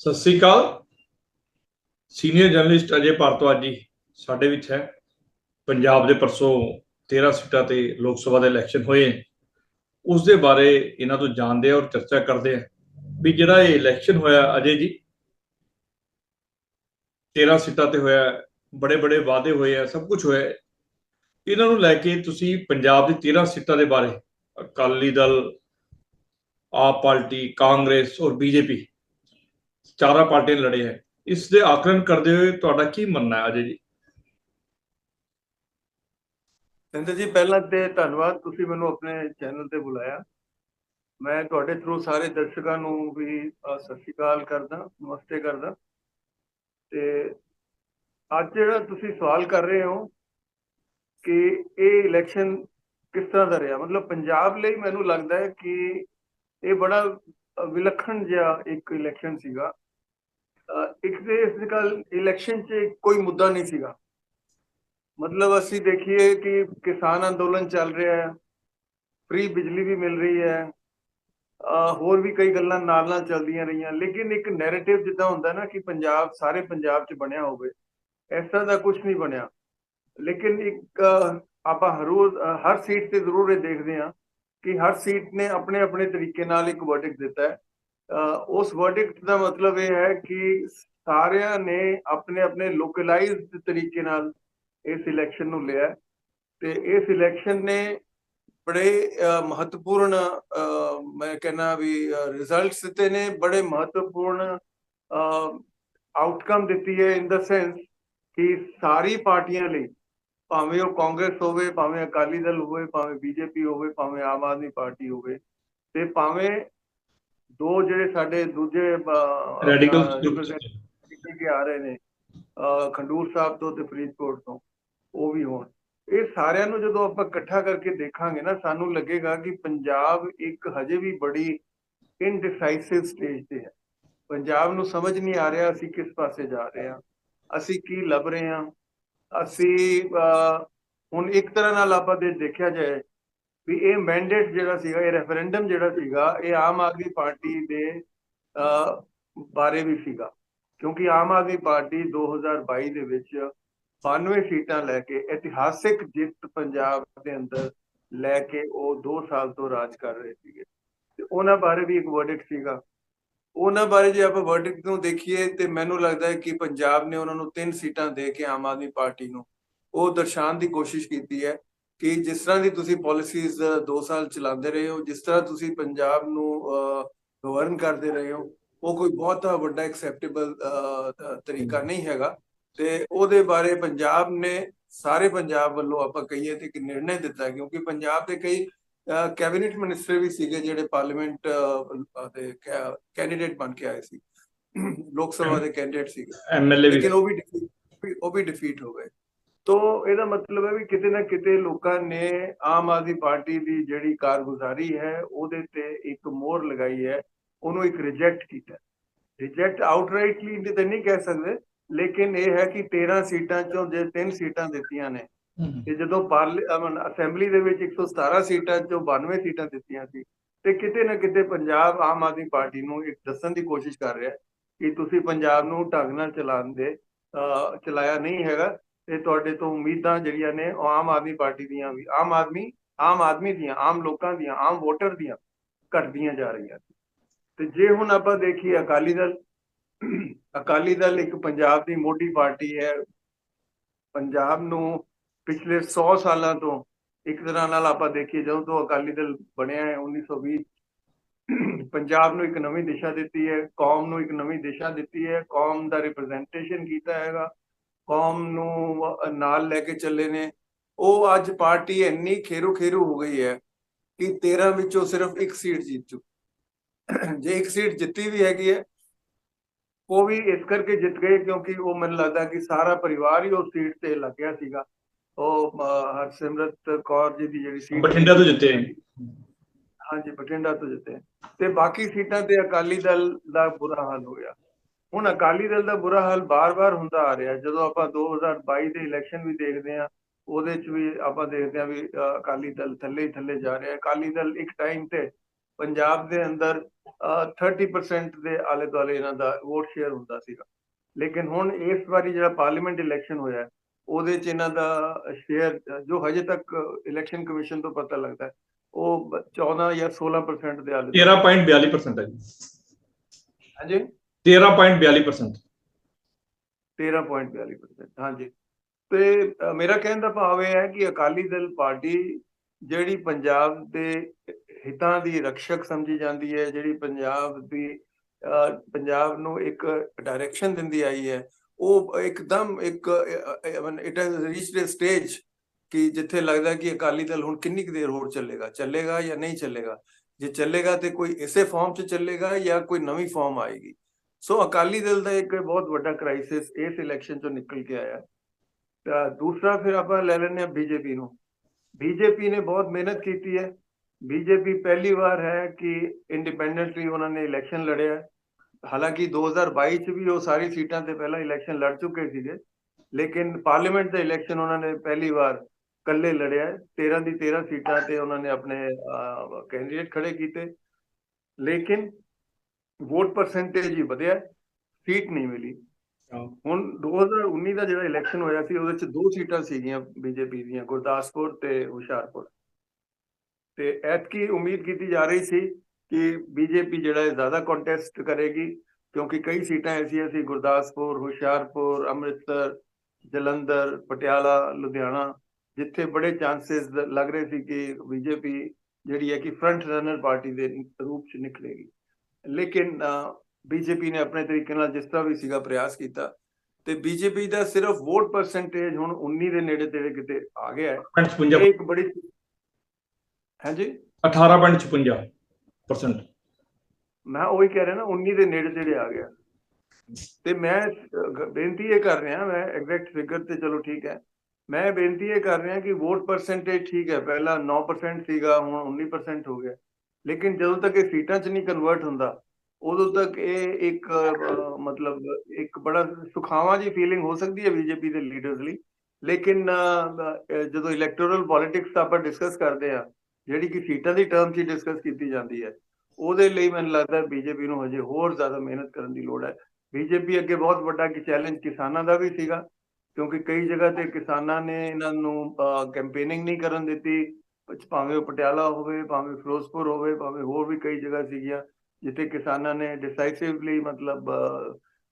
ਸਤਿ ਸ੍ਰੀ ਅਕਾਲ। ਸੀਨੀਅਰ ਜਰਨਲਿਸਟ ਅਜੇ ਭਾਰਤਵਾਜ ਜੀ ਸਾਡੇ ਵਿੱਚ ਹੈ। ਪੰਜਾਬ ਦੇ ਪਰਸੋਂ 13 ਸੀਟਾਂ ਤੇ ਲੋਕ ਸਭਾ ਦੇ ਇਲੈਕਸ਼ਨ ਹੋਏ ਉਸ ਦੇ ਬਾਰੇ ਇਹਨਾਂ ਤੋਂ ਜਾਣਦੇ ਆ ਔਰ ਚਰਚਾ ਕਰਦੇ ਆ ਵੀ ਜਿਹੜਾ ਇਹ ਇਲੈਕਸ਼ਨ ਹੋਇਆ ਅਜੇ ਜੀ 13 ਸੀਟਾਂ ਤੇ ਹੋਇਆ ਬੜੇ ਬੜੇ ਵਾਅਦੇ ਹੋਏ ਆ, ਸਭ ਕੁਝ ਹੋਇਆ। ਇਹਨਾਂ ਨੂੰ ਲੈ ਕੇ ਤੁਸੀਂ ਪੰਜਾਬ ਦੀ 13 ਸੀਟਾਂ ਦੇ ਬਾਰੇ, ਅਕਾਲੀ ਦਲ, ਆਪ ਪਾਰਟੀ, ਕਾਂਗਰਸ ਔਰ ਬੀਜੇਪੀ ਚਾਰਾਂ ਪਾਰਟੀਆਂ ਲੜੇ ਹੈ। ਇਸ ਦੇ ਆਕਲਨ ਕਰਦੇ ਹੋਏ ਤੁਹਾਡਾ ਕੀ ਮੰਨਣਾ ਹੈ ਅਜੇ ਜੀ? ਸਿੰਦਰ ਜੀ, ਪਹਿਲਾਂ ਤੇ ਧੰਨਵਾਦ, ਤੁਸੀਂ ਮੈਨੂੰ ਆਪਣੇ ਚੈਨਲ ਤੇ ਬੁਲਾਇਆ। ਮੈਂ ਤੁਹਾਡੇ ਥਰੂ ਸਾਰੇ ਦਰਸ਼ਕਾਂ ਨੂੰ ਵੀ ਸਤਿ ਸ਼੍ਰੀ ਅਕਾਲ ਕਰਦਾ, ਨਮਸਤੇ ਕਰਦਾ। ਤੇ ਅੱਜ ਜਿਹੜਾ ਤੁਸੀਂ ਸਵਾਲ ਕਰ ਰਹੇ ਹੋ ਕਿ ਇਹ ਇਲੈਕਸ਼ਨ ਕਿਸ ਤਰ੍ਹਾਂ ਦਾ ਰਿਹਾ? ਮਤਲਬ ਪੰਜਾਬ ਲਈ ਮੈਨੂੰ ਲੱਗਦਾ ਹੈ ਕਿ ਇਹ ਬੜਾ ਵਿਲੱਖਣ ਜਿਹਾ ਇੱਕ ਇਲੈਕਸ਼ਨ ਸੀਗਾ। ਇੱਕ ਤੇ ਇਸ ਗੱਲ ਇਲੈਕਸ਼ਨ 'ਚ ਕੋਈ ਮੁੱਦਾ ਨਹੀਂ ਸੀਗਾ। ਮਤਲਬ ਅਸੀਂ ਦੇਖੀਏ ਕਿ ਕਿਸਾਨ ਅੰਦੋਲਨ ਚੱਲ ਰਿਹਾ ਹੈ ਫ੍ਰੀ ਬਿਜਲੀ ਵੀ ਮਿਲ ਰਹੀ ਹੈ ਹੋਰ ਵੀ ਕਈ ਗੱਲਾਂ ਨਾਲ ਨਾਲ ਚੱਲਦੀਆਂ ਰਹੀਆਂ। ਲੇਕਿਨ ਇੱਕ ਨੈਰੇਟਿਵ ਜਿੱਦਾਂ ਹੁੰਦਾ ਨਾ ਕਿ ਪੰਜਾਬ, ਸਾਰੇ ਪੰਜਾਬ 'ਚ ਬਣਿਆ ਹੋਵੇ, ਇਸ ਤਰ੍ਹਾਂ ਦਾ ਕੁਝ ਨਹੀਂ ਬਣਿਆ। ਲੇਕਿਨ ਇੱਕ ਆਪਾਂ ਹਰ ਰੋਜ਼ ਹਰ ਸੀਟ ਤੇ ਜ਼ਰੂਰ ਇਹ ਦੇਖਦੇ ਹਾਂ ਕਿ ਹਰ ਸੀਟ ਨੇ ਆਪਣੇ ਆਪਣੇ ਤਰੀਕੇ ਨਾਲ ਇੱਕ ਵਰਡਿਕਟ ਦਿੱਤਾ ਹੈ। ਅਹ, ਉਸ ਵਰਡਿਕਟ ਦਾ ਮਤਲਬ ਇਹ ਹੈ ਕਿ ਸਾਰਿਆਂ ਨੇ ਆਪਣੇ ਆਪਣੇ ਲੋਕਲਾਈਜ਼ਡ ਤਰੀਕੇ ਨਾਲ ਇਸ ਇਲੈਕਸ਼ਨ ਨੂੰ ਲਿਆ ਤੇ ਇਸ ਇਲੈਕਸ਼ਨ ਨੇ ਬੜੇ ਮਹੱਤਵਪੂਰਨ ਮੈਂ ਕਹਿੰਨਾ ਵੀ ਰਿਜ਼ਲਟਸ ਦਿੱਤੇ ਨੇ ਬੜੇ ਮਹੱਤਵਪੂਰਨ ਆਊਟਕਮ ਦਿੱਤੀ ਹੈ ਇਨ ਦਾ ਸੈਂਸ ਕਿ ਸਾਰੀ ਪਾਰਟੀਆਂ ਲਈ ਭਾਵੇਂ ਉਹ ਕਾਂਗਰਸ ਹੋਵੇ ਭਾਵੇਂ ਅਕਾਲੀ ਦਲ ਹੋਵੇ ਭਾਵੇਂ ਬੀਜੇਪੀ ਹੋਵੇ ਭਾਵੇਂ ਆਮ ਆਦਮੀ ਪਾਰਟੀ ਹੋਵੇ ਤੇ ਭਾਵੇਂ ਦੋ ਜਿਹੜੇ ਸਾਡੇ ਦੂਜੇ ਰੈਡੀਕਲ ਕੇ ਆ ਰਹੇ ਨੇ ਖੰਡੂਰ ਸਾਹਿਬ ਤੋਂ ਤੇ ਫਰੀਦਕੋਟ ਤੋਂ ਉਹ ਵੀ ਹੋਣ। ਇਹ ਸਾਰਿਆਂ ਨੂੰ ਜਦੋਂ ਆਪਾਂ ਇਕੱਠਾ ਕਰਕੇ ਦੇਖਾਂਗੇ ਨਾ ਸਾਨੂੰ ਲੱਗੇਗਾ ਕਿ ਪੰਜਾਬ ਇੱਕ ਹਜੇ ਵੀ ਬੜੀ ਇਨਡਿਸਾਈਸਿਵ ਸਟੇਜ ਤੇ ਹੈ। ਪੰਜਾਬ ਨੂੰ ਸਮਝ ਨਹੀਂ ਆ ਰਿਹਾ ਅਸੀਂ ਕਿਸ ਪਾਸੇ ਜਾ ਰਹੇ ਹਾਂ ਅਸੀਂ ਕੀ ਲੱਭ ਰਹੇ ਹਾਂ। ਅਸੀਂ ਹੁਣ ਇੱਕ ਤਰ੍ਹਾਂ ਨਾਲ ਆਪਾਂ ਦੇ ਦੇਖਿਆ ਜਾਏ ਵੀ ਇਹ ਮੈਂਡੇਟ ਜਿਹੜਾ ਸੀਗਾ, ਇਹ ਰੈਫਰੈਂਡਮ ਜਿਹੜਾ ਸੀਗਾ, ਇਹ ਆਮ ਆਦਮੀ ਪਾਰਟੀ ਦੇ ਬਾਰੇ ਵੀ ਸੀਗਾ। ਕਿਉਂਕਿ ਆਮ ਆਦਮੀ ਪਾਰਟੀ 2022 ਦੇ ਵਿੱਚ 92 ਸੀਟਾਂ ਲੈ ਕੇ ਇਤਿਹਾਸਿਕ ਜਿੱਤ ਪੰਜਾਬ ਦੇ ਅੰਦਰ ਲੈ ਕੇ ਉਹ 2 ਸਾਲ ਤੋਂ ਰਾਜ ਕਰ ਰਹੇ ਸੀਗੇ। ਤੇ ਉਹਨਾਂ ਬਾਰੇ ਵੀ ਇੱਕ ਵਰਡਿਕਟ ਸੀਗਾ। ਉਹਨਾਂ ਬਾਰੇ ਜੇ ਆਪਾਂ ਵਰਡਿਕਟ ਨੂੰ ਦੇਖੀਏ ਤੇ ਮੈਨੂੰ ਲੱਗਦਾ ਹੈ ਕਿ ਪੰਜਾਬ ਨੇ ਉਹਨਾਂ ਨੂੰ ਤਿੰਨ ਸੀਟਾਂ ਦੇ ਕੇ ਆਮ ਆਦਮੀ ਪਾਰਟੀ ਨੂੰ ਉਹ ਦਰਸਾਉਣ ਦੀ ਕੋਸ਼ਿਸ਼ ਕੀਤੀ ਹੈ ਕਿ ਜਿਸ ਤਰ੍ਹਾਂ ਦੀ ਤੁਸੀਂ ਪਾਲਿਸੀਜ਼ 2 ਸਾਲ ਚਲਾਉਂਦੇ ਰਹੇ ਹੋ ਜਿਸ ਤਰ੍ਹਾਂ ਤੁਸੀਂ ਪੰਜਾਬ ਨੂੰ ਗਵਰਨ ਕਰਦੇ ਰਹੇ ਹੋ ਉਹ ਕੋਈ ਬਹੁਤ ਵੱਡਾ ਐਕਸੈਪਟੇਬਲ ਤਰੀਕਾ ਨਹੀਂ ਹੈਗਾ ਤੇ ਉਹਦੇ ਬਾਰੇ ਪੰਜਾਬ ਨੇ ਸਾਰੇ ਪੰਜਾਬ ਵੱਲੋਂ ਆਪਾਂ ਕਹੀਏ ਤੇ ਇੱਕ ਨਿਰਣੇ ਦਿੱਤਾ ਕਿਉਂਕਿ ਪੰਜਾਬ ਦੇ ਕਈ ਕੈਬਨਿਟ ਮਿਨਿਸਟਰ ਵੀ ਸੀਗੇ ਜਿਹੜੇ ਪਾਰਲੀਮੈਂਟ ਦੇ ਕੈਂਡੀਡੇਟ ਬਣ ਕੇ ਆਏ ਸੀ। ਲੋਕ ਸਭਾ ਦੇ ਕੈਂਡੀਡੇਟ ਸੀਗੇ। ਐਮਐਲਏ ਵੀ ਲੇਕਿਨ ਉਹ ਵੀ ਉਹ ਵੀ ਡਿਫੀਟ ਹੋ ਗਏ। ਤੋ ਇਹਦਾ ਮਤਲਬ ਹੈ ਵੀ ਕਿਤੇ ਨਾ ਕਿਤੇ ਲੋਕਾਂ ਨੇ ਆਮ ਆਦਮੀ ਪਾਰਟੀ ਦੀ ਜਿਹੜੀ ਕਾਰਗੁਜ਼ਾਰੀ ਹੈ ਉਹਦੇ ਤੇ ਇੱਕ ਮੋਹਰ ਲਗਾਈ ਹੈ। ਉਹਨੂੰ ਇੱਕ ਰਿਜੈਕਟ ਕੀਤਾ। ਰਿਜੈਕਟ ਆਊਟਰਾਈਟਲੀ ਤੇ ਨਹੀਂ ਕਹਿ ਸਕਦੇ ਲੇਕਿਨ ਇਹ ਹੈ ਕਿ 13 ਸੀਟਾਂ ਚੋਂ ਜੇ 3 ਸੀਟਾਂ ਦਿੱਤੀਆਂ ਨੇ ਤੇ ਜਦੋਂ ਪਾਰਲੀਮੈਂਟ ਅਸੈਂਬਲੀ ਦੇ ਵਿੱਚ 117 ਸੀਟਾਂ ਚੋਂ 92 ਸੀਟਾਂ ਦਿੱਤੀਆਂ ਸੀ, ਤੇ ਕਿਤੇ ਨਾ ਕਿਤੇ ਪੰਜਾਬ ਆਮ ਆਦਮੀ ਪਾਰਟੀ ਨੂੰ ਇੱਕ ਦੱਸਣ ਦੀ ਕੋਸ਼ਿਸ਼ ਕਰ ਰਿਹਾ ਕਿ ਤੁਸੀਂ ਪੰਜਾਬ ਨੂੰ ਢੰਗ ਨਾਲ ਚਲਾਉਣ ਦੇ ਚਲਾਇਆ ਨਹੀਂ ਹੈਗਾ, ਤੇ ਤੁਹਾਡੇ ਤੋਂ ਉਮੀਦਾਂ ਜਿਹੜੀਆਂ ਨੇ ਉਹ ਆਮ ਆਦਮੀ ਪਾਰਟੀ ਦੀਆਂ ਵੀ, ਆਮ ਆਦਮੀ ਆਮ ਆਦਮੀ ਦੀਆਂ, ਆਮ ਲੋਕਾਂ ਦੀਆਂ, ਆਮ ਵੋਟਰ ਦੀਆਂ ਘਟਦੀਆਂ ਜਾ ਰਹੀਆਂ ਤੇ ਜੇ ਹੁਣ ਆਪਾਂ ਦੇਖੀਏ ਅਕਾਲੀ ਦਲ ਅਕਾਲੀ ਦਲ ਇੱਕ ਪੰਜਾਬ ਦੀ ਮੋਢੀ ਪਾਰਟੀ ਹੈ, ਪੰਜਾਬ ਨੂੰ ਪਿਛਲੇ 100 ਸਾਲਾਂ ਤੋਂ ਇੱਕ ਤਰ੍ਹਾਂ ਨਾਲ ਆਪਾਂ ਦੇਖੀਏ, ਜਦੋਂ ਤੋਂ ਅਕਾਲੀ ਦਲ ਬਣਿਆ ਹੈ 1920 ਪੰਜਾਬ ਨੂੰ ਇੱਕ ਨਵੀਂ ਦਿਸ਼ਾ ਦਿੱਤੀ ਹੈ, ਕੌਮ ਨੂੰ ਇੱਕ ਨਵੀਂ ਦਿਸ਼ਾ ਦਿੱਤੀ ਹੈ, ਕੌਮ ਦਾ ਰਿਪਰੈਜ਼ੈਂਟੇਸ਼ਨ ਕੀਤਾ ਹੈਗਾ, ਕੌਮ ਨੂੰ ਨਾਲ ਲੈ ਕੇ ਚੱਲੇ ਨੇ। ਉਹ ਅੱਜ ਪਾਰਟੀ ਇੰਨੀ ਖੇਰੂ ਖੇਰੂ ਹੋ ਗਈ ਹੈ ਕਿ 13 ਵਿੱਚੋਂ ਸਿਰਫ ਇੱਕ ਸੀਟ ਜਿੱਤ ਚੁੱਕੀ ਜੇ ਇੱਕ ਸੀਟ ਜਿੱਤੀ ਵੀ ਹੈਗੀ ਹੈ, ਉਹ ਵੀ ਇਸ ਕਰਕੇ ਜਿੱਤ ਗਏ ਕਿਉਂਕਿ ਉਹ ਮੈਨੂੰ ਲੱਗਦਾ ਕਿ ਸਾਰਾ ਪਰਿਵਾਰ ਹੀ ਉਸ ਸੀਟ ਤੇ ਲੱਗਿਆ ਸੀਗਾ। ਉਹ ਹਰਸਿਮਰਤ ਕੌਰ ਜੀ ਦੀ ਜਿਹੜੀ ਸੀਟ ਬਠਿੰਡਾ ਤੋਂ ਜਿੱਤੇ। ਹਾਂਜੀ ਬਠਿੰਡਾ ਤੋਂ ਜਿੱਤੇ ਤੇ ਬਾਕੀ ਸੀਟਾਂ ਤੇ ਅਕਾਲੀ ਦਲ ਦਾ ਬੁਰਾ ਹਾਲ ਹੋ ਗਿਆ। ਹੁਣ ਅਕਾਲੀ ਦਲ ਦਾ ਬੁਰਾ ਹਾਲ ਬਾਰ-ਬਾਰ ਹੁੰਦਾ ਆ ਰਿਹਾ। ਜਦੋਂ ਆਪਾਂ 2022 ਦੇ ਇਲੈਕਸ਼ਨ ਵੀ ਦੇਖਦੇ ਆ ਉਹਦੇ ਚ ਵੀ ਆਪਾਂ ਦੇਖਦੇ ਆ ਵੀ ਅਕਾਲੀ ਦਲ ਥੱਲੇ ਹੀ ਥੱਲੇ ਜਾ ਰਿਹਾ। ਅਕਾਲੀ ਦਲ ਇੱਕ ਟਾਈਮ ਤੇ ਪੰਜਾਬ ਦੇ ਅੰਦਰ ਅਹ, 30% ਦੇ ਆਲੇ ਦੁਆਲੇ ਇਹਨਾਂ ਦਾ ਵੋਟ ਸ਼ੇਅਰ ਹੁੰਦਾ ਸੀਗਾ। ਲੇਕਿਨ ਹੁਣ ਇਸ ਵਾਰੀ ਜਿਹੜਾ ਪਾਰਲੀਮੈਂਟ ਇਲੈਕਸ਼ਨ ਹੋਇਆ ਉਹਦੇ ਚ ਇਹਨਾਂ ਦਾ ਸ਼ੇਅਰ ਜੋ ਹਜੇ ਤੱਕ ਇਲੈਕਸ਼ਨ ਕਮਿਸ਼ਨ ਤੋਂ ਪਤਾ ਲੱਗਦਾ ਹੈ, ਉਹ ਬ- 14 ਜਾਂ 16% ਦੇ ਆਲੇ ਦੁਆਲੇ। 13.42% ਹੈ ਜੀ। ਹਾਂਜੀ? 13.42% 13.42% ਹਾਂਜੀ। ਤੇ ਮੇਰਾ ਕਹਿਣ ਦਾ ਭਾਵ ਇਹ ਹੈ ਕਿ ਅਕਾਲੀ ਦਲ ਪਾਰਟੀ ਜਿਹੜੀ ਪੰਜਾਬ ਦੇ ਹਿੱਤਾਂ ਦੀ ਰਕਸ਼ਕ ਸਮਝੀ ਜਾਂਦੀ ਹੈ ਜਿਹੜੀ ਪੰਜਾਬ ਦੀ ਪੰਜਾਬ ਨੂੰ ਇੱਕ ਡਾਇਰੈਕਸ਼ਨ ਦਿੰਦੀ ਆਈ ਹੈ ਉਹ ਇੱਕਦਮ ਇੱਕ it has reached a stage ਕਿ ਜਿੱਥੇ ਲੱਗਦਾ ਕਿ ਅਕਾਲੀ ਦਲ ਹੁਣ ਕਿੰਨੀ ਕੁ ਦੇਰ ਹੋਰ ਚੱਲੇਗਾ ਚੱਲੇਗਾ ਜਾਂ ਨਹੀਂ ਚੱਲੇਗਾ? ਜੇ ਚੱਲੇਗਾ ਤੇ ਕੋਈ ਇਸੇ ਫਾਰਮ 'ਚ ਚੱਲੇਗਾ ਜਾਂ ਕੋਈ ਨਵੀਂ ਫਾਰਮ ਆਏਗੀ? ਸੋ ਅਕਾਲੀ ਦਲ ਦਾ ਇੱਕ ਬਹੁਤ ਵੱਡਾ ਕ੍ਰਾਈਸਿਸ ਇਸ ਇਲੈਕਸ਼ਨ ਚੋਂ ਨਿਕਲ ਕੇ ਆਇਆ। ਤਾਂ ਦੂਸਰਾ ਫਿਰ ਆਪਾਂ ਲੈ ਲੈਂਦੇ ਹਾਂ ਬੀਜੇਪੀ ਨੂੰ। ਬੀਜੇਪੀ ਨੇ ਬਹੁਤ ਮਿਹਨਤ ਕੀਤੀ ਹੈ। ਬੀਜੇਪੀ ਪਹਿਲੀ ਵਾਰ ਹੈ ਕਿ ਇੰਡੀਪੈਂਡੈਂਟਲੀ ਉਹਨਾਂ ਨੇ ਇਲੈਕਸ਼ਨ ਲੜਿਆ। ਹਾਲਾਂਕਿ 2022 ਚ ਵੀ ਉਹ ਸਾਰੀ ਸੀਟਾਂ ਤੇ ਪਹਿਲਾਂ ਇਲੈਕਸ਼ਨ ਲੜ ਚੁੱਕੇ ਸੀਗੇ ਲੇਕਿਨ ਪਾਰਲੀਮੈਂਟ ਦਾ ਇਲੈਕਸ਼ਨ ਉਹਨਾਂ ਨੇ ਪਹਿਲੀ ਵਾਰ ਇਕੱਲੇ ਲੜਿਆ ਹੈ। 13 ਦੀ 13 ਸੀਟਾਂ ਤੇ ਉਹਨਾਂ ਨੇ ਆਪਣੇ ਕੈਂਡੀਡੇਟ ਖੜੇ ਕੀਤੇ। ਲੇਕਿਨ ਵੋਟ ਪਰਸੈਂਟੇਜ ਹੀ ਵਧਿਆ ਸੀਟ ਨਹੀਂ ਮਿਲੀ। ਹੁਣ 2019 ਦਾ ਜਿਹੜਾ ਇਲੈਕਸ਼ਨ ਹੋਇਆ ਸੀ ਉਹਦੇ ਚ ਦੋ ਸੀਟਾਂ ਸੀਗੀਆਂ ਬੀਜੇਪੀ ਦੀਆਂ ਗੁਰਦਾਸਪੁਰ ਤੇ ਹੁਸ਼ਿਆਰਪੁਰ। ਤੇ ਐਤਕੀ ਉਮੀਦ ਕੀਤੀ ਜਾ ਰਹੀ ਸੀ ਕਿ ਬੀਜੇਪੀ ਜਿਹੜਾ ਹੈ ਜ਼ਿਆਦਾ ਕੰਟੈਸਟ ਕਰੇਗੀ ਕਿਉਂਕਿ ਕਈ ਸੀਟਾਂ ਐਸੀਆਂ ਸੀ ਗੁਰਦਾਸਪੁਰ ਹੁਸ਼ਿਆਰਪੁਰ ਅੰਮ੍ਰਿਤਸਰ ਜਲੰਧਰ ਪਟਿਆਲਾ ਲੁਧਿਆਣਾ ਜਿੱਥੇ ਬੜੇ ਚਾਂਸਸ ਲੱਗ ਰਹੇ ਸੀ ਕਿ ਬੀਜੇਪੀ ਜਿਹੜੀ ਹੈ ਕਿ ਫਰੰਟ ਰਨਰ ਪਾਰਟੀ ਦੇ ਰੂਪ ਚ ਨਿਕਲੇਗੀ ਲੇਕਿਨ ਬੀਜੇਪੀ ਨੇ ਆਪਣੇ ਤਰੀਕੇ ਨਾਲ ਜਿਸ ਤਰ੍ਹਾਂ ਵੀ ਸੀਗਾ ਪ੍ਰਯਾਸ ਕੀਤਾ ਤੇ ਬੀਜੇਪੀ ਦਾ ਸਿਰਫ ਵੋਟ ਪਰਸੈਂਟੇਜ ਹੁਣ 19 ਦੇ ਨੇੜੇ ਤੇੜੇ ਕਿਤੇ ਆ ਗਿਆ ਹੈ। 56 ਇਹ ਇੱਕ ਬੜੀ ਹਾਂਜੀ? 18.56% ਮੈਂ ਉਹੀ ਕਹਿ ਰਿਹਾ ਨਾ 19 ਦੇ ਨੇੜੇ ਤੇੜੇ ਆ ਗਿਆ। ਤੇ ਮੈਂ ਬੇਨਤੀ ਇਹ ਕਰ ਰਿਹਾ, ਮੈਂ ਐਗਜ਼ੈਕਟ ਫਿਗਰ ਤੇ ਚਲੋ ਠੀਕ ਹੈ। ਮੈਂ ਬੇਨਤੀ ਇਹ ਕਰ ਰਿਹਾ ਕਿ ਵੋਟ ਪਰਸੈਂਟੇਜ ਠੀਕ ਹੈ। ਪਹਿਲਾਂ 9% ਸੀਗਾ, ਹੁਣ 19% ਹੋ ਗਿਆ। ਲੇਕਿਨ ਜਦੋਂ ਤੱਕ ਇਹ ਸੀਟਾਂ 'ਚ ਨਹੀਂ ਕਨਵਰਟ ਹੁੰਦਾ, ਉਦੋਂ ਤੱਕ ਇਹ ਇੱਕ ਮਤਲਬ ਇੱਕ ਬੜਾ ਸੁਖਾਵਾਂ ਜੀ ਫੀਲਿੰਗ ਹੋ ਸਕਦੀ ਹੈ ਬੀਜੇਪੀ ਦੇ ਲੀਡਰਸ ਲਈ। ਲੇਕਿਨ ਜਦੋਂ ਇਲੈਕਟੋਰਲ ਪੋਲਿਟਿਕਸ ਆਪਾਂ ਡਿਸਕਸ ਕਰਦੇ ਆ ਜਿਹੜੀ ਕਿ ਸੀਟਾਂ ਦੀ ਟਰਮ 'ਚ ਡਿਸਕਸ ਕੀਤੀ ਜਾਂਦੀ ਹੈ, ਉਹਦੇ ਲਈ ਮੈਨੂੰ ਲੱਗਦਾ ਬੀਜੇਪੀ ਨੂੰ ਹਜੇ ਹੋਰ ਜ਼ਿਆਦਾ ਮਿਹਨਤ ਕਰਨ ਦੀ ਲੋੜ ਹੈ। ਬੀਜੇਪੀ ਅੱਗੇ ਬਹੁਤ ਵੱਡਾ ਕਿ ਚੈਲੰਜ ਕਿਸਾਨਾਂ ਦਾ ਵੀ ਸੀਗਾ, ਕਿਉਂਕਿ ਕਈ ਜਗ੍ਹਾ ਤੇ ਕਿਸਾਨਾਂ ਨੇ ਇਹਨਾਂ ਨੂੰ ਕੈਂਪੇਨਿੰਗ ਨਹੀਂ ਕਰਨ ਦਿੱਤੀ। ਭਾਵੇਂ ਉਹ ਪਟਿਆਲਾ ਹੋਵੇ, ਭਾਵੇਂ ਫਿਰੋਜ਼ਪੁਰ ਹੋਵੇ, ਭਾਵੇਂ ਹੋਰ ਵੀ ਕਈ ਜਗ੍ਹਾ ਸੀਗੀਆਂ, ਜਿੱਥੇ ਕਿਸਾਨਾਂ ਨੇ ਡਿਸਾਈਸਿਵਲੀ ਮਤਲਬ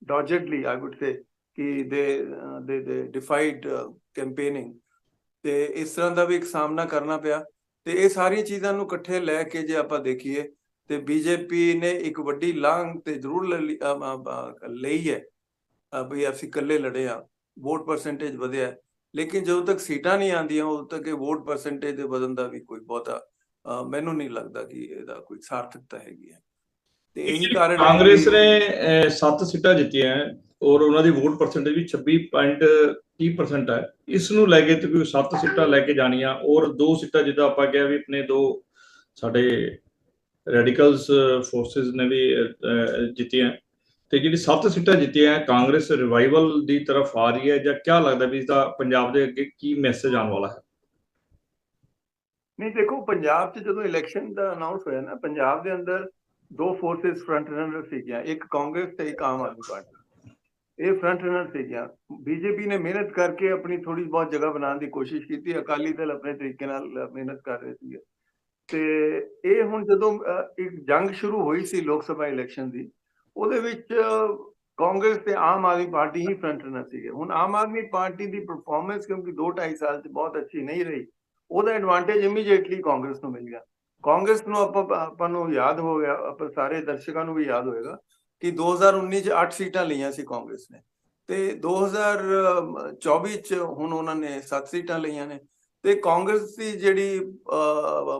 ਡੋਜਡਲੀ ਆਈ ਊਡ ਸੇ ਕਿ ਦੇ ਦੇ ਡਿਫਾਈਡ ਕੈਂਪੇਨਿੰਗ ਤੇ ਇਸ ਤਰ੍ਹਾਂ ਦਾ ਵੀ ਇੱਕ ਸਾਹਮਣਾ ਕਰਨਾ ਪਿਆ। ਤੇ ਇਹ ਸਾਰੀਆਂ ਚੀਜ਼ਾਂ ਨੂੰ ਇਕੱਠੇ ਲੈ ਕੇ ਜੇ ਆਪਾਂ ਦੇਖੀਏ ਤੇ ਬੀਜੇਪੀ ਨੇ ਇੱਕ ਵੱਡੀ ਲਾਂਗ ਤੇ ਜ਼ਰੂਰ ਲਈ- ਹੈ ਵੀ ਅਸੀਂ ਇਕੱਲੇ ਲੜੇ ਆ ਵੋਟ ਪਰਸੈਂਟੇਜ ਵਧਿਆ। ਲੇਕਿਨ ਜਦੋਂ ਤੱਕ ਸੀਟਾਂ ਨਹੀਂ ਆਉਂਦੀਆਂ ਉਦੋਂ ਤੱਕ ਇਹ ਵੋਟ ਪਰਸੈਂਟੇਜ ਦੇ ਵਧਣ ਦਾ ਵੀ ਕੋਈ ਬਹੁਤਾ ਮੈਨੂੰ ਨਹੀਂ ਲੱਗਦਾ ਕਿ ਇਹਦਾ ਕੋਈ ਸਾਰਥਕਤਾ ਹੈਗੀ ਹੈ ਤੇ ਇਹੀ ਕਾਰਨ ਕਾਂਗਰਸ ਨੇ 7 ਸੀਟਾਂ ਜਿੱਤੀਆਂ ਔਰ ਉਹਨਾਂ ਦੀ ਵੋਟ ਪਰਸੈਂਟੇਜ ਵੀ 26.30% ਹੈ। ਇਸ ਨੂੰ ਲੈ ਕੇ ਤੇ ਕੋਈ 7 ਸੀਟਾਂ ਲੈ ਕੇ ਜਾਣੀਆਂ ਔਰ ਦੋ ਸੀਟਾਂ ਜਿੱਦਾਂ ਆਪਾਂ ਕਿਹਾ ਵੀ ਆਪਣੇ ਦੋ ਸਾਡੇ ਰੈਡੀਕਲਸ ਫੋਰਸਸ ਨੇ ਵੀ ਜਿੱਤੀਆਂ। ਤੇ ਜਿਹੜੀ 7 ਸੀਟਾਂ ਜਿੱਤੀਆਂ, ਕਾਂਗਰਸ ਰਿਵਾਈਵਲ ਦੀ ਤਰਫ ਆ ਰਹੀ ਹੈ ਜਾਂ ਕੀ ਲੱਗਦਾ ਵੀ ਇਸਦਾ ਪੰਜਾਬ ਦੇ ਅੱਗੇ ਕੀ ਮੈਸੇਜ ਆਉਣ ਵਾਲਾ ਹੈ? ਨਹੀਂ, ਦੇਖੋ, ਪੰਜਾਬ 'ਚ ਜਦੋਂ ਇਲੈਕਸ਼ਨ ਦਾ ਅਨਾਉਂਸ ਹੋਇਆ ਨਾ, ਪੰਜਾਬ ਦੇ ਅੰਦਰ ਦੋ ਫੋਰਸਸ ਫਰੰਟ ਰਨਰ ਸੀਗੀਆਂ, ਇੱਕ ਕਾਂਗਰਸ ਤੇ ਇੱਕ ਆਮ ਆਦਮੀ ਪਾਰਟੀ। ਇਹ ਫਰੰਟ ਰਨਰ ਸੀਗੀਆਂ ਬੀਜੇਪੀ ਨੇ ਮਿਹਨਤ ਕਰਕੇ ਆਪਣੀ ਥੋੜੀ ਬਹੁਤ ਜਗ੍ਹਾ ਬਣਾਉਣ ਦੀ ਕੋਸ਼ਿਸ਼ ਕੀਤੀ। ਅਕਾਲੀ ਦਲ ਆਪਣੇ ਤਰੀਕੇ ਨਾਲ ਮਿਹਨਤ ਕਰ ਰਹੇ ਸੀ। ਤੇ ਇਹ ਹੁਣ ਜਦੋਂ ਇੱਕ ਜੰਗ ਸ਼ੁਰੂ ਹੋਈ ਸੀ ਲੋਕ ਸਭਾ ਇਲੈਕਸ਼ਨ ਦੀ, ਉਹਦੇ ਵਿੱਚ ਕਾਂਗਰਸ ਤੇ ਆਮ ਆਦਮੀ ਪਾਰਟੀ ਹੀ ਫਰੰਟ ਰਨਰ ਸੀਗੇ। ਹੁਣ ਆਮ ਆਦਮੀ ਪਾਰਟੀ ਦੀ ਪਰਫਾਰਮੈਂਸ ਕਿਉਂਕਿ 2.5 ਸਾਲ 'ਚ ਬਹੁਤ ਅੱਛੀ ਨਹੀਂ ਰਹੀ, ਉਹਦਾ ਐਡਵਾਂਟੇਜ ਇਮੀਡੀਏਟਲੀ ਕਾਂਗਰਸ ਨੂੰ ਮਿਲ ਗਿਆ। ਕਾਂਗਰਸ ਨੂੰ ਆਪਾਂ ਆਪਾਂ ਨੂੰ ਯਾਦ ਹੋ ਗਿਆ, ਆਪਾਂ ਸਾਰੇ ਦਰਸ਼ਕਾਂ ਨੂੰ ਵੀ ਯਾਦ ਹੋਏਗਾ। ਕਿ 2019 ਚ 8 ਸੀਟਾਂ ਲਈਆਂ ਸੀ ਕਾਂਗਰਸ ਨੇ ਤੇ 2024 ਚ ਹੁਣ ਉਹਨਾਂ ਨੇ 7 ਸੀਟਾਂ ਲਈਆਂ ਨੇ ਤੇ ਕਾਂਗਰਸ ਦੀ ਜਿਹੜੀ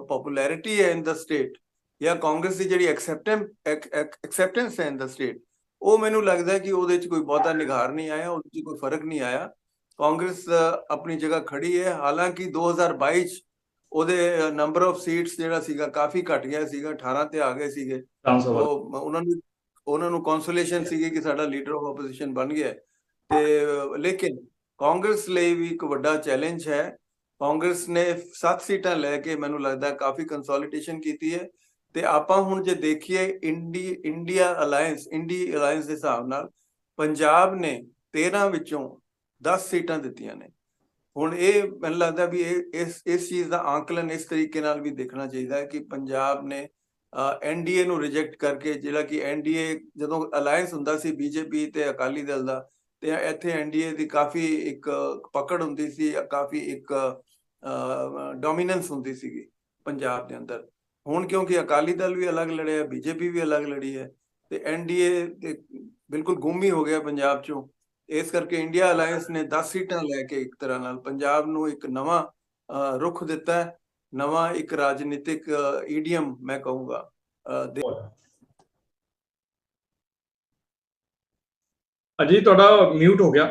ਪਪੂਲੈਰਿਟੀ ਹੈ ਇਨ ਦਾ ਸਟੇਟ ਜਾਂ ਕਾਂਗਰਸ ਦੀ ਜਿਹੜੀ ਐਕਸੈਪਟੈਂਸ ਐਕਸੈਪਟੈਂਸ ਹੈ ਇਨ ਦਾ ਸਟੇਟ ਉਹ ਮੈਨੂੰ ਲੱਗਦਾ ਕਿ ਉਹਦੇ ਚ ਕੋਈ ਬਹੁਤਾ ਨਿਗਾਰ ਨਹੀਂ ਆਇਆ ਉਹਦੇ ਚ ਕੋਈ ਫ਼ਰਕ ਨਹੀਂ ਆਇਆ। ਕਾਂਗਰਸ ਆਪਣੀ ਜਗ੍ਹਾ ਖੜੀ ਹੈ। ਹਾਲਾਂਕਿ 2022 ਚ ਉਹਦੇ ਨੰਬਰ ਆਫ ਸੀਟਸ ਜਿਹੜਾ ਸੀਗਾ ਕਾਫੀ ਘਟ ਗਿਆ ਸੀਗਾ 18 ਤੇ ਆ ਗਏ ਸੀਗੇ। ਉਹ ਉਹਨਾਂ ਨੂੰ ਉਹਨਾਂ ਨੂੰ ਕੌਂਸੋਲੇਸ਼ਨ ਸੀਗੀ ਕਿ ਸਾਡਾ ਲੀਡਰ ਆਫ ਆਪੋਜੀਸ਼ਨ ਬਣ ਗਿਆ। ਤੇ ਲੇਕਿਨ ਕਾਂਗਰਸ ਲਈ ਵੀ ਇੱਕ ਵੱਡਾ ਚੈਲੰਜ ਹੈ। ਕਾਂਗਰਸ ਨੇ 7 ਸੀਟਾਂ ਲੈ ਕੇ ਮੈਨੂੰ ਲੱਗਦਾ ਕਾਫੀ ਕੰਸੋਲੀਡੇਸ਼ਨ ਕੀਤੀ ਹੈ। ਤੇ ਆਪਾਂ ਹੁਣ ਜੇ ਦੇਖੀਏ Indi India alliance Indi alliance ਦੇ ਹਿਸਾਬ ਨਾਲ ਪੰਜਾਬ ਨੇ 13 ਵਿੱਚੋਂ 10 ਸੀਟਾਂ ਦਿੱਤੀਆਂ ਨੇ। ਹੁਣ ਇਹ ਮੈਨੂੰ ਲੱਗਦਾ ਵੀ ਇਹ ਇਸ ਇਸ ਚੀਜ਼ ਦਾ ਆਂਕਲਨ ਇਸ ਤਰੀਕੇ ਨਾਲ ਵੀ ਦੇਖਣਾ ਚਾਹੀਦਾ ਹੈ ਕਿ ਪੰਜਾਬ ਨੇ ਐਨਡੀਏ ਨੂੰ ਰਿਜੈਕਟ ਕਰਕੇ ਜਿਹੜਾ ਕਿ ਐਨਡੀਏ ਜਦੋਂ ਅਲਾਈਅੰਸ ਹੁੰਦਾ ਸੀ ਬੀਜੇਪੀ ਤੇ ਅਕਾਲੀ ਦਲ ਦਾ ਤੇ ਇੱਥੇ ਐਨਡੀਏ ਦੀ ਕਾਫੀ ਇੱਕ ਪਕੜ ਹੁੰਦੀ ਸੀ ਕਾਫੀ ਇੱਕ ਡੋਮੀਨੈਂਸ ਹੁੰਦੀ ਸੀਗੀ ਪੰਜਾਬ ਦੇ ਅੰਦਰ। ਹੁਣ ਕਿਉਂਕਿ ਅਕਾਲੀ ਦਲ ਵੀ ਅਲੱਗ ਲੜਿਆ ਬੀਜੇਪੀ ਵੀ ਅਲੱਗ ਲੜੀ ਹੈ ਤੇ ਐਨਡੀਏ ਤੇ ਬਿਲਕੁਲ ਗੁੰਮ ਹੀ ਹੋ ਗਿਆ ਪੰਜਾਬ ਚੋਂ। ਇਸ ਕਰਕੇ ਇੰਡੀਆ ਅਲਾਈਅੰਸ ਨੇ 10 ਸੀਟਾਂ ਲੈ ਕੇ ਇੱਕ ਤਰ੍ਹਾਂ ਨਾਲ ਪੰਜਾਬ ਨੂੰ ਇੱਕ ਨਵਾਂ ਅਹ, ਰੁਖ ਦਿੱਤਾ ਨਵਾਂ ਇੱਕ ਰਾਜਨੀਤਿਕ ਈਡੀਅਮ ਮੈਂ ਕਹੂੰਗਾ ਅਜੇ ਤੁਹਾਡਾ ਮਿਊਟ ਹੋ ਗਿਆ।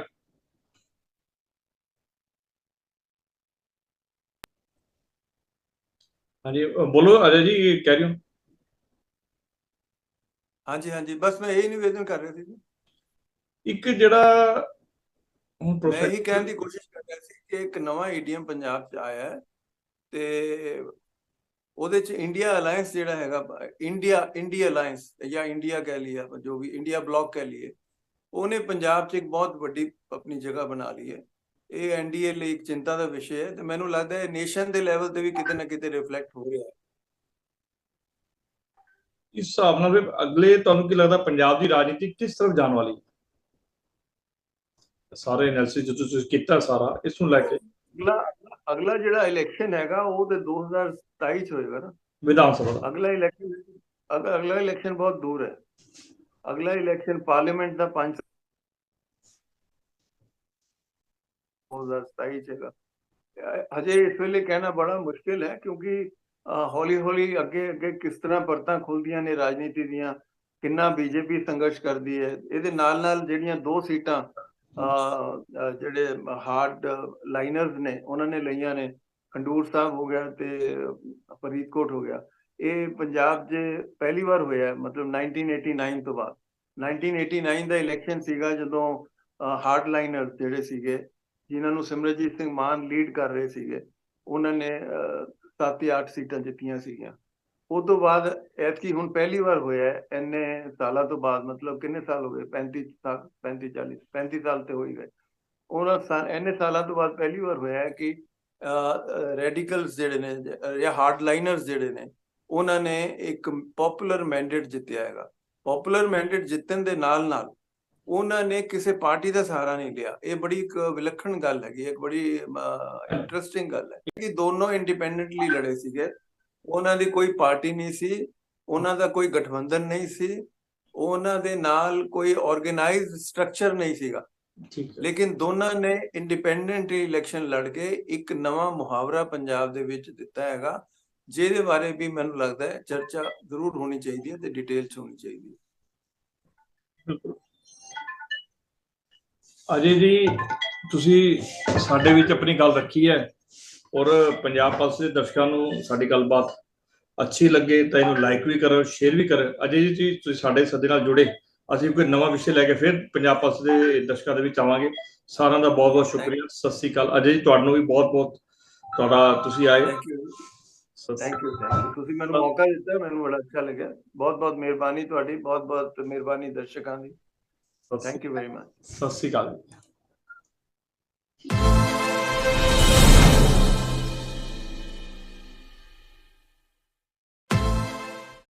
ਹਾਂਜੀ ਬੋਲੋ ਅਜੇ ਜੀ ਕਹਿ ਰਹੇ ਹੋ ਹਾਂਜੀ ਹਾਂਜੀ ਬਸ ਮੈਂ ਇਹੀ ਨਿਵੇਦਨ ਕਰ ਰਿਹਾ ਸੀ ਜੀ। ਇੱਕ ਜਿਹੜਾ ਹੁਣ ਮੈਂ ਇਹੀ ਕਹਿਣ ਦੀ ਕੋਸ਼ਿਸ਼ ਕਰ ਰਿਹਾ ਸੀ ਕਿ ਇੱਕ ਨਵਾਂ ਈਡੀਐਮ ਪੰਜਾਬ 'ਚ ਆਇਆ ਹੈ। ਤੇ ਉਹਦੇ 'ਚ ਇੰਡੀਆ ਅਲਾਈਅੰਸ ਜਿਹੜਾ ਹੈਗਾ ਇੰਡੀਆ ਇੰਡੀਆ ਅਲਾਈਅੰਸ ਜਾਂ ਇੰਡੀਆ ਕਹਿ ਲਈਏ ਜੋ ਵੀ ਇੰਡੀਆ ਬਲੌਕ ਕਹਿ ਲਈਏ, ਉਹਨੇ ਪੰਜਾਬ 'ਚ ਇੱਕ ਬਹੁਤ ਵੱਡੀ ਆਪਣੀ ਜਗ੍ਹਾ ਬਣਾ ਲਈ ਹੈ ਇਹ ਐਨਡੀਏ ਲਈ ਇੱਕ ਚਿੰਤਾ ਦਾ ਵਿਸ਼ੇ ਹੈ ਤੇ ਮੈਨੂੰ ਲੱਗਦਾ ਹੈ ਨੇਸ਼ਨ ਦੇ ਲੈਵਲ ਤੇ ਵੀ ਕਿਤੇ ਨਾ ਕਿਤੇ ਰਿਫਲੈਕਟ ਹੋ ਰਿਹਾ ਹੈ ਇਸ ਹਿਸਾਬ ਨਾਲ ਅਗਲੇ ਤੁਹਾਨੂੰ ਕੀ ਲੱਗਦਾ ਪੰਜਾਬ ਦੀ ਰਾਜਨੀਤੀ ਕਿਸ ਤਰਫ ਜਾਣ ਵਾਲੀ ਹੈ? ਸਾਰੇ ਐਨਾਲਿਸਿਸ ਜੋ ਤੁਸੀਂ ਕੀਤਾ ਸਾਰਾ, ਇਸ ਨੂੰ ਲੈ ਕੇ ਅਗਲਾ ਅਗਲਾ ਜਿਹੜਾ ਇਲੈਕਸ਼ਨ ਹੈਗਾ ਉਹ ਤੇ 2027 ਚ ਹੋਏਗਾ ਨਾ। ਵਿਧਾਨ ਸਭਾ ਦਾ। ਅਗਲਾ ਇਲੈਕਸ਼ਨ ਅਗਲਾ ਇਲੈਕਸ਼ਨ ਬਹੁਤ ਦੂਰ ਹੈ। ਅਗਲਾ ਇਲੈਕਸ਼ਨ ਪਾਰਲੀਮੈਂਟ ਦਾ 5 2027 ਚ ਹੈਗਾ। ਹਜੇ ਇਸ ਵੇਲੇ ਕਹਿਣਾ ਬੜਾ ਮੁਸ਼ਕਿਲ ਹੈ ਕਿਉਂਕਿ ਹੌਲੀ ਹੌਲੀ ਅੱਗੇ ਅੱਗੇ ਕਿਸ ਤਰ੍ਹਾਂ ਪਰਤਾਂ ਖੁੱਲਦੀਆਂ ਨੇ ਰਾਜਨੀਤੀ ਦੀਆਂ ਕਿੰਨਾ ਬੀਜੇਪੀ ਸੰਘਰਸ਼ ਕਰਦੀ ਹੈ। ਇਹਦੇ ਨਾਲ ਨਾਲ ਜਿਹੜੀਆਂ ਦੋ ਸੀਟਾਂ ਜਿਹੜੇ ਹਾਰਡ ਲਾਈਨਰਸ ਨੇ ਉਹਨਾਂ ਨੇ ਲਈਆਂ ਨੇ। ਖੰਡੂਰ ਸਾਹਿਬ ਹੋ ਗਿਆ ਤੇ ਫਰੀਦਕੋਟ ਹੋ ਗਿਆ। ਇਹ ਪੰਜਾਬ 'ਚ ਪਹਿਲੀ ਵਾਰ ਹੋਇਆ ਹੈ, ਮਤਲਬ 1989 ਤੋਂ ਬਾਅਦ। 1989 ਦਾ ਇਲੈਕਸ਼ਨ ਸੀਗਾ ਜਦੋਂ ਹਾਰਡ ਲਾਈਨਰ ਜਿਹੜੇ ਸੀਗੇ ਜਿਨ੍ਹਾਂ ਨੂੰ ਸਿਮਰਜੀਤ ਸਿੰਘ ਮਾਨ ਲੀਡ ਕਰ ਰਹੇ ਸੀਗੇ ਉਹਨਾਂ ਨੇ 7 ਜਾਂ 8 ਸੀਟਾਂ ਜਿੱਤੀਆਂ ਸੀਗੀਆਂ। ਉਸ ਤੋਂ ਬਾਅਦ ਐਤਕੀ ਹੁਣ ਪਹਿਲੀ ਵਾਰ ਹੋਇਆ ਹੈ, ਇੰਨੇ ਸਾਲਾਂ ਤੋਂ ਬਾਅਦ ਮਤਲਬ ਕਿੰਨੇ ਸਾਲ ਹੋ ਗਏ? 35 ਸਾਲ 35 40 35 ਸਾਲ ਤੇ ਹੋਈ ਗਏ। ਉਹਨਾਂ ਸਾਲ ਇੰਨੇ ਸਾਲਾਂ ਤੋਂ ਬਾਅਦ ਪਹਿਲੀ ਵਾਰ ਹੋਇਆ ਹੈ ਕਿ ਰੈਡੀਕਲਸ ਜਿਹੜੇ ਨੇ ਜਾਂ ਹਾਰਡ ਲਾਈਨਰਸ ਜਿਹੜੇ ਨੇ ਉਹਨਾਂ ਨੇ ਇੱਕ ਪਪੂਲਰ ਮੈਂਡੇਟ ਜਿੱਤਿਆ ਹੈਗਾ। ਪਪੂਲਰ ਮੈਂਡੇਟ ਜਿੱਤਣ ਦੇ ਨਾਲ ਨਾਲ ਉਹਨਾਂ ਨੇ ਕਿਸੇ ਪਾਰਟੀ ਦਾ ਸਹਾਰਾ ਨਹੀਂ ਲਿਆ। ਇਹ ਬੜੀ ਇੱਕ ਵਿਲੱਖਣ ਗੱਲ ਹੈਗੀ ਇੱਕ ਬੜੀ ਇੰਟਰਸਟਿੰਗ ਗੱਲ ਹੈ। ਕਿ ਦੋਨੋਂ ਇੰਡੀਪੈਂਡੈਂਟਲੀ ਲੜੇ ਸੀਗੇ। ਉਹਨਾਂ ਦੀ ਕੋਈ ਪਾਰਟੀ ਨਹੀਂ ਸੀ ਉਹਨਾਂ ਦਾ ਕੋਈ ਗਠਬੰਧਨ ਨਹੀਂ ਸੀ ਉਹਨਾਂ ਦੇ ਨਾਲ ਕੋਈ ਆਰਗੇਨਾਈਜ਼ਡ ਸਟਰਕਚਰ ਨਹੀਂ ਸੀਗਾ। ਲੇਕਿਨ ਦੋਨਾਂ ਨੇ ਇੰਡੀਪੈਂਡੈਂਟ ਇਲੈਕਸ਼ਨ ਲੜ ਕੇ ਇੱਕ ਨਵਾਂ ਮੁਹਾਵਰਾ ਪੰਜਾਬ ਦੇ ਵਿੱਚ ਦਿੱਤਾ ਹੈਗਾ ਜਿਹਦੇ ਬਾਰੇ ਵੀ ਮੈਨੂੰ ਲੱਗਦਾ ਹੈ ਚਰਚਾ ਜ਼ਰੂਰ ਹੋਣੀ ਚਾਹੀਦੀ ਹੈ ਤੇ ਡਿਟੇਲ ਚ ਹੋਣੀ ਚਾਹੀਦੀ ਹੈ। ਅਜੇ ਜੀ ਤੁਸੀਂ ਸਾਡੇ ਵਿੱਚ ਆਪਣੀ ਗੱਲ ਰੱਖੀ ਹੈ ਔਰ ਪੰਜਾਬ ਪੁਲਿਸ ਦੇ ਦਰਸ਼ਕਾਂ ਨੂੰ ਸਾਡੀ ਗੱਲਬਾਤ ਅੱਛੀ ਲੱਗੇ ਤਾਂ ਇਹਨੂੰ ਲਾਈਕ ਵੀ ਕਰੋ ਸ਼ੇਅਰ ਵੀ ਕਰੋ। ਅਜੇ ਜੀ ਤੁਸੀਂ- ਸਾਡੇ ਸੱਦੇ ਨਾਲ ਜੁੜੇ ਅਸੀਂ ਕੋਈ ਨਵਾਂ ਵਿਸ਼ੇ ਲੈ ਕੇ ਫਿਰ ਪੰਜਾਬ ਪੁਲਿਸ ਦੇ ਦਰਸ਼ਕਾਂ ਦੇ ਵਿੱਚ ਆਵਾਂਗੇ। ਸਾਰਿਆਂ ਦਾ ਬਹੁਤ ਬਹੁਤ ਸ਼ੁਕਰੀਆ। ਸਤਿ ਸ੍ਰੀ ਅਕਾਲ। ਅਜੇ ਜੀ ਤੁਹਾਨੂੰ ਵੀ ਬਹੁਤ ਬਹੁਤ ਤੁਹਾਡਾ ਤੁਸੀਂ ਆਏ। ਥੈਂਕ ਯੂ ਥੈਂਕ ਯੂ ਤੁਸੀਂ ਮੈਨੂੰ ਮੌਕਾ ਦਿੱਤਾ ਮੈਨੂੰ ਬੜਾ ਅੱਛਾ ਲੱਗਿਆ। ਬਹੁਤ ਬਹੁਤ ਮਿਹਰਬਾਨੀ ਤੁਹਾਡੀ ਬਹੁਤ ਬਹੁਤ ਮਿਹਰਬਾਨੀ ਦਰਸ਼ਕਾਂ ਦੀ। ਥੈਂਕ ਯੂ ਵੈਰੀ ਮਚ ਸਤਿ ਸ੍ਰੀ ਅਕਾਲ।